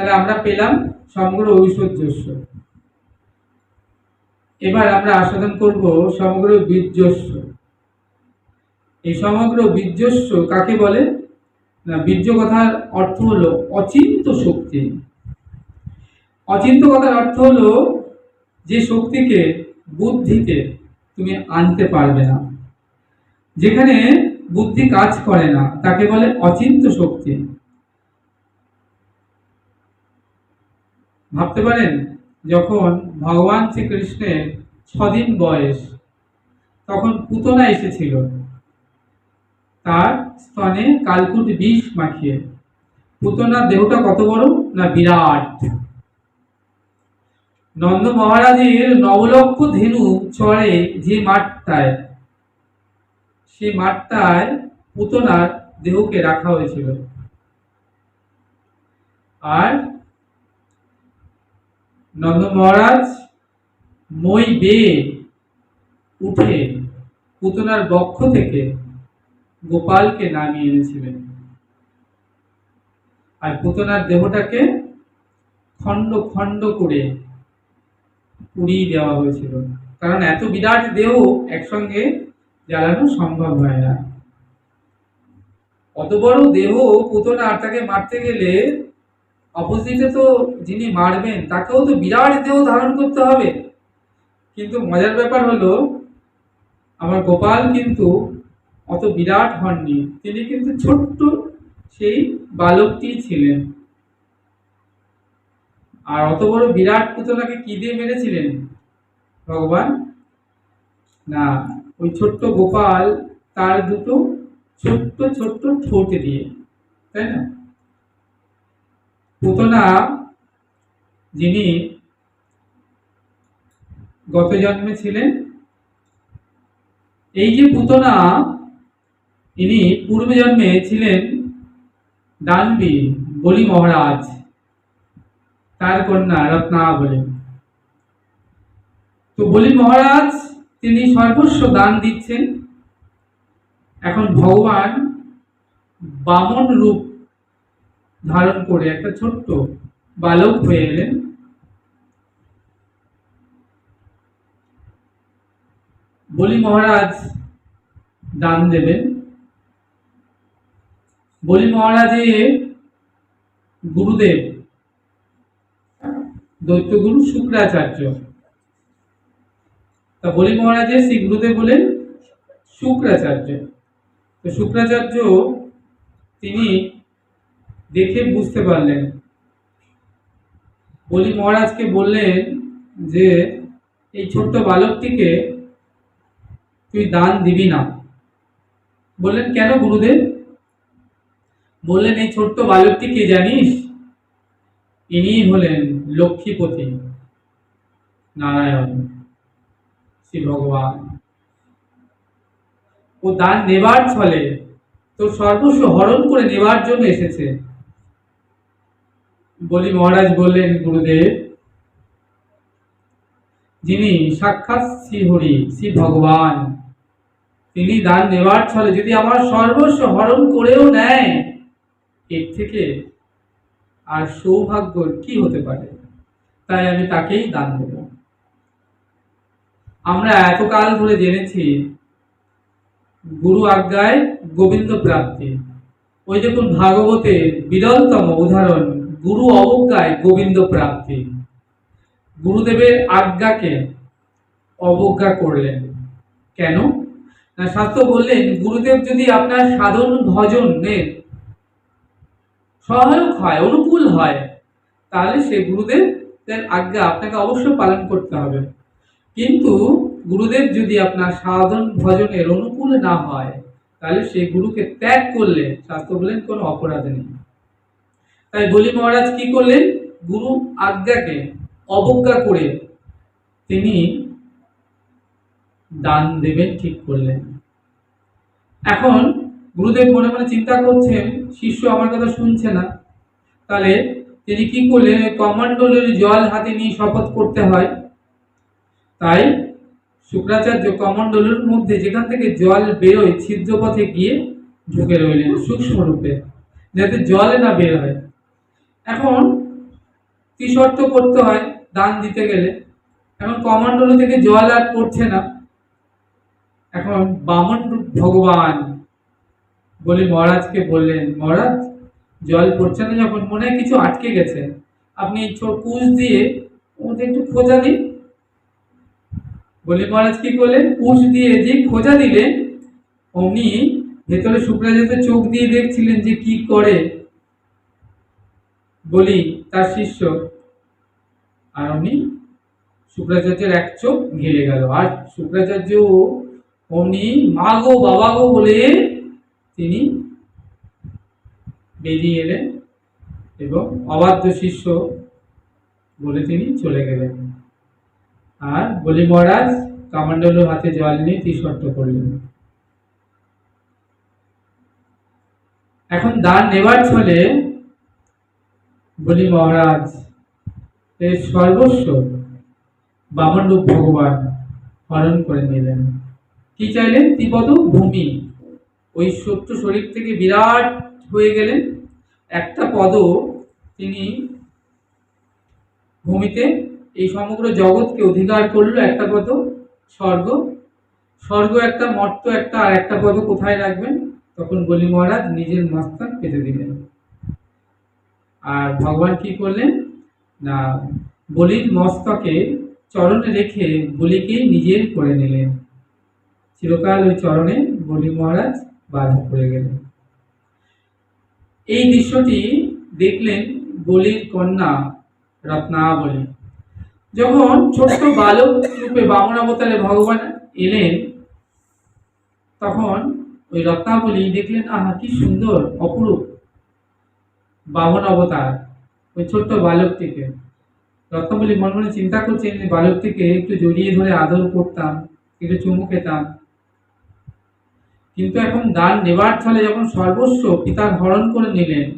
তাহলে আমরা পেলাম সমগ্র ঐশ্বর্যস্ব। এবার আমরা আস্বাদন করব সমগ্র বীর্যস্ব। এই সমগ্র বীর্যস্ব কাকে বলে? না, বীর্য কথার অর্থ হলো অচিন্ত শক্তি। অচিন্ত কথার অর্থ হলো যে শক্তিকে বুদ্ধিতে তুমি আনতে পারবে না। যেখানে বুদ্ধি কাজ করে না, তাকে বলে অচিন্ত শক্তি। ভাবতে পারেন, যখন ভগবান শ্রীকৃষ্ণের ছদিন বয়স, তখন পুতনা এসেছিল। তার স্তনে কালকুট বিষ মাখিয়ে, পুতনার দেহটা কত বড় না বিরাট? নন্দ মহারাজের নবলক্ষ ধেনু চড়ে যে মাঠটায় সেই মাঠটায় পুতনার দেহকে রাখা হয়েছিল। আর নন্দ মহারাজ, মই বেয়ে উঠে পুতনার বক্ষ থেকে গোপালকে নামিয়ে এনেছিলেন। আর পুতনার দেহটাকে খণ্ড খণ্ড করে পুড়িয়ে দেওয়া হয়েছিল। কারণ এত বিরাট দেহ একসঙ্গে জ্বালানো সম্ভব হয় না। অত বড় দেহ পুতনা তাকে মারতে গেলে অপোজিটে তো যিনি মারবেন, তাকেও তো বিরাট দেহ ধারণ করতে হবে। কিন্তু মজার ব্যাপার হলো, আমার গোপাল কিন্তু অত বিরাট হননি। তিনি কিন্তু ছোট্ট সেই বালকটি ছিলেন। আর অত বড় বিরাট পুতলাকে কি দিয়ে মেরেছিলেন? ভগবান? না, ওই ছোট্ট গোপাল তার দুটো ছোট্ট ছোট্ট ঠোঁট দিয়ে, তাই না? পুতনা যিনি গত জন্মে ছিলেন, এই যে পুতনা, ইনি পূর্ব জন্মে ছিলেন দানবী বলি মহারাজ, তার কন্যা রত্নাবলী। তো বলি মহারাজ, তিনি সর্বস্ব দান দিচ্ছেন। এখন ভগবান বামন রূপ ধারণ করে একটা ছোট্ট বালক হয়ে এলেন। বলি মহারাজ, দান দেবেন। বলি মহারাজের গুরুদেব, দৈত্যগুরু শুক্রাচার্য। তা বলি মহারাজের শ্রী গুরুদেব বলেন শুক্রাচার্য। তো শুক্রাচার্য, তিনি দেখে বুঝতে পারলেন। বলি মহারাজকে বললেন যে, এই ছোট্ট বালকটিকে তুই দান দিবি না। বললেন, কেন গুরুদেব? বললেন, এই ছোট্ট বালকটি কে জানিস? ইনি হলেন লক্ষ্মীপতি নারায়ণ, শ্রী ভগবান। ও দান নেবার ছলে তোর সর্বস্ব হরণ করে নেবার জন্য এসেছে। বলি, মহারাজ বললেন, গুরুদেব, যিনি সাক্ষাৎ শ্রীহরি শ্রী ভগবান তিনি দান দেওয়ার ছলে যদি আমার সর্বস্ব হরণ করেও নেয়, এর থেকে আর সৌভাগ্য কি হতে পারে? তাই আমি তাকেই দান দেব। আমরা এতকাল ধরে জেনেছি গুরু আজ্ঞায় গোবিন্দ প্রাপ্তি। ওই দেখুন, ভাগবতের বিরলতম উদাহরণ। গুরু অবজ্ঞায় গোবিন্দ প্রাপ্তি। গুরুদেবের আজ্ঞাকে অবজ্ঞা করলেন। কেন? শাস্ত্র বললেন, গুরুদেব যদি আপনার সাধন ভজনের সহায়ক হয়, অনুকূল হয়, তাহলে সে গুরুদেবের আজ্ঞা আপনাকে অবশ্যই পালন করতে হবে। কিন্তু গুরুদেব যদি আপনার সাধন ভজনের অনুকূল না হয়, তাহলে সেই গুরুকে ত্যাগ করলে, শাস্ত্র বলেন কোনো অপরাধ নেই। তাই বলি মহারাজ, কি করলেন? গুরু আজ্ঞাকে অবজ্ঞা করে তিনি দান দেবেন, ঠিক করলেন। এখন গুরুদেব মনে মনে চিন্তা করছেন, শিষ্য আমার কথা শুনছে না। তাহলে তিনি কি করলেন? ওই কমণ্ডলের জল হাতে নিয়ে শপথ করতে হয়। তাই শুক্রাচার্য কমণ্ডলের মধ্যে যেখান থেকে জল বেরোয় ছিদ্র পথে গিয়ে ঢুকে রইলেন সূক্ষ্ম রূপে যাতে জল না বের হয়। এখন ত্রিশর্ত করতে হয় দান দিতে গেলে। এখন কমণ্ডল থেকে জল আর পড়ছে না। এখন বামন ভগবান বলে মহারাজকে বললেন, মহারাজ, জল পড়ছে না যখন মনে হয় কিছু আটকে গেছে। আপনি কুচ দিয়ে ওদের একটু খোঁজা দিন। বলি মহারাজ কি করলেন? কুচ দিয়ে যে খোঁজা দিলেন, অমনি ভেতরে শুক্রাচার্য চোখ দিয়ে দেখছিলেন যে কি করে বলি, তার শিষ্য। আর অমনি শুক্রাচার্যের এক চোখ ঘেলে গেল। আর শুক্রাচার্য অমনি, মা গো, বাবা গো, বলে তিনি বেরিয়ে এলেন এবং অবাধ্য শিষ্য বলে তিনি চলে গেলেন। আর বলি, মহারাজ কামান্ডলের হাতে জল নিয়ে ত্রিশর্ত করলেন। এখন দান নেবার ছলে বলি মহারাজ এর সর্বস্ব বামনরূপ ভগবান হরণ করে নিলেন। কি চাইলেন? তিপদ ভূমি। ওই ছোট্ট শরীর থেকে বিরাট হয়ে গেলেন। একটা পদ তিনি ভূমিতে এই সমগ্র জগৎকে অধিকার করল একটা পদ, স্বর্গ। স্বর্গ একটা, মর্ত একটা, আর একটা পদ কোথায় রাখবেন? তখন বলি মহারাজ, নিজের মস্তক পেতে দিলেন। আর ভগবান কি করলেন? না, বলির মস্তকে চরণে রেখে বলিকে নিজের করে নিলেন। চিরকাল ওই চরণে বলি মহারাজ বাধা পড়ে গেলেন। এই দৃশ্যটি দেখলেন বলির কন্যা রত্নাবলী। যখন ছোট্ট বালক রূপে বামন অবতারে ভগবান এলেন, তখন ওই রত্নাবলী দেখলেন, আহা, কি সুন্দর, অপরূপ। বামন অবতার, ওই ছোট্ট বালকটিকে। রত্নাবলী মনে মনে চিন্তা করছেন বালকটিকে একটু জড়িয়ে ধরে আদর করতাম, একটু চুমু খেতাম। কিন্তু এখন দান নেবার ছলে যখন সর্বস্ব পিতার হরণ করে নিলেন,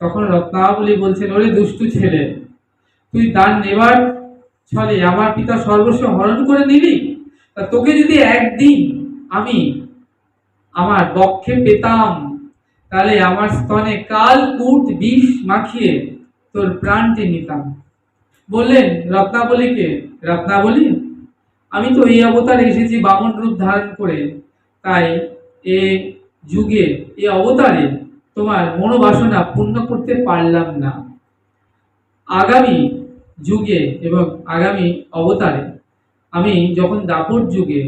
তখন রত্নাবলী বলছেন, ওরে দুষ্টু ছেলে, তুই দান নেবার ছলে আমার পিতা সর্বস্ব হরণ করে নিলি? তা তোকে যদি একদিন আমি আমার বক্ষে পেতাম তাহলে আমার স্তনে কাল কুট বিষ মাখিয়ে তোর প্রাণটি নিতাম। বললেন, রত্নাবলীকে, রত্নাবলী, আমি তো এই অবতারে এসেছি বামন রূপ ধারণ করে। তাই এ যুগে, এ অবতারে তোমার মনোবাসনা পূর্ণ করতে পারলাম না। আগামী যুগে এবং আগামী অবতারে আমি যখন দাপর যুগে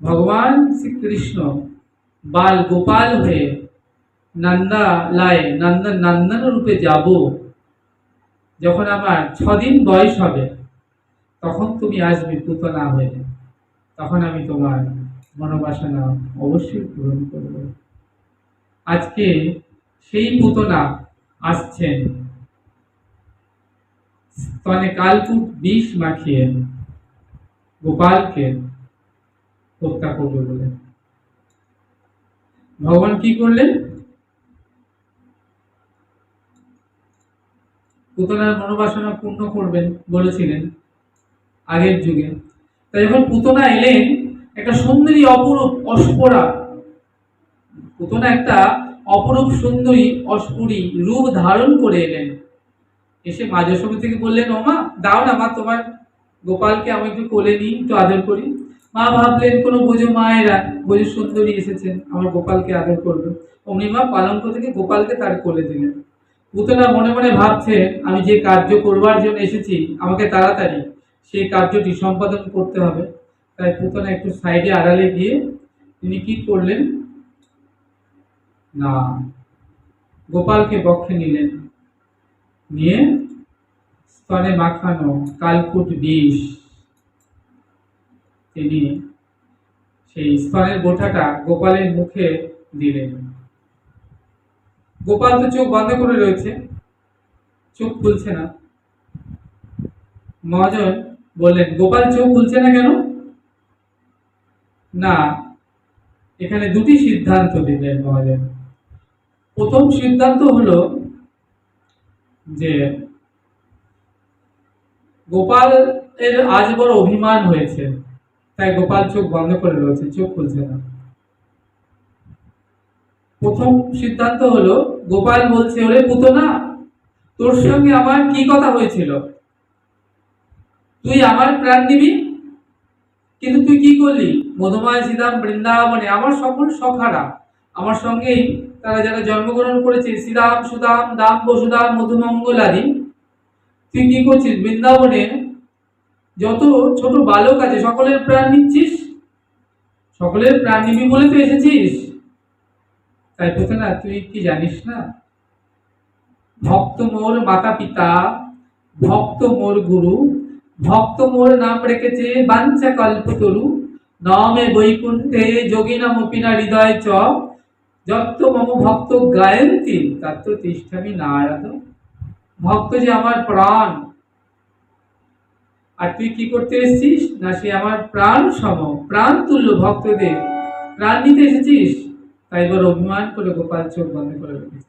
ভগবান শ্রীকৃষ্ণ বাল গোপাল হয়ে নন্দালায় নন্দন নন্দন রূপে যাব। যখন আমার ছদিন বয়স হবে, তখন তুমি আসবে পুতনা হয়ে। তখন আমি তোমার মনোবাসনা অবশ্যই পূরণ করব। আজকে সেই পুতনা আসছেন। স্তনে কালকুট বিষ মাখিয়ে গোপালকে হত্যা করবে বলে। ভগবান কি করলেন? পুতনার মনোবাসনা পূর্ণ করবেন বলেছিলেন আগের যুগে। তাই যখন পুতনা এলেন, একটা সুন্দরী অপরূপ অস্পরা, পুতনা একটা অপরূপ সুন্দরী অস্ফুরী রূপ ধারণ করে এলেন। এসে মা যশোমী থেকে বললেন ও মা দাও না মা, তোমার গোপালকে আমি একটু কোলে নিই, একটু আদর করি। মা ভাবলেন, কোনো বোঝো মায়েরা, বোঝো সুন্দরী এসেছেন, আমার গোপালকে আদর করবে। অমনি মা পালঙ্ক থেকে গোপালকে তার কোলে দিলেন। পুতনা মনে মনে ভাবছে, আমি যে কার্য করবার জন্য এসেছি, আমাকে তাড়াতাড়ি সেই কার্যটি সম্পাদন করতে হবে। তাই পুতনা একটু সাইডে আড়ালে গিয়ে তিনি কি করলেন? না, গোপালকে বক্ষে নিলেন। নিয়ে স্তনে মাখানো কালকুট বিষ তিনি সেই স্তনের গোঠাটা গোপালের মুখে দিলেন। গোপাল তো চোখ বন্ধ করে রয়েছে। চোখ খুলছে না। মহাজন বললেন, গোপাল চোখ খুলছে না কেন? না, এখানে দুটি সিদ্ধান্ত দিলেন মহাজন। প্রথম সিদ্ধান্ত হলো যে গোপাল এর আজ বড় অভিমান হয়েছে। তাই গোপাল চোখ বন্ধ করে রয়েছে, চোখ খুলছে না। প্রথম সিদ্ধান্ত হলো, গোপাল বলছে, ওরে পুতনা, তোর সঙ্গে আমার কি কথা হয়েছিল? তুই আমার প্রাণ দিবি? কিন্তু তুই কি করলি? মধুময় শ্রীরাম বৃন্দাবনে আমার সকল সখারা, আমার সঙ্গেই তারা যারা জন্মগ্রহণ করেছে, শ্রীরাম, সুদাম, দাম, বসুদাম, মধুমঙ্গল আদি, তুই কি করছিস? বৃন্দাবনে যত ছোট বালক আছে, সকলের প্রাণ নিচ্ছিস? সকলের প্রাণ নিবি বলে তো এসেছিস? তাই তো না তুই কি জানিস না? ভক্ত মোর মাতা পিতা, ভক্ত মোর গুরু, ভক্ত মোর নাম রেখেছে বাঞ্ছা কল্পতরু নমে বৈকুণ্ঠে যোগিনা মপিনা হৃদয় চ। যত্ত মম ভক্ত গায়ন্তি তত্ত্ব তিষ্ঠামি নারাদ। ভক্ত যে আমার প্রাণ। আর তুই কি করতে এসেছিস? না, সে আমার প্রাণ সম, প্রাণ তুল্য ভক্তদের। প্রাণ নিতে এসেছিস? তাই এবার অভিমান করে গোপাল চোখ বন্ধ করে রেখেছে।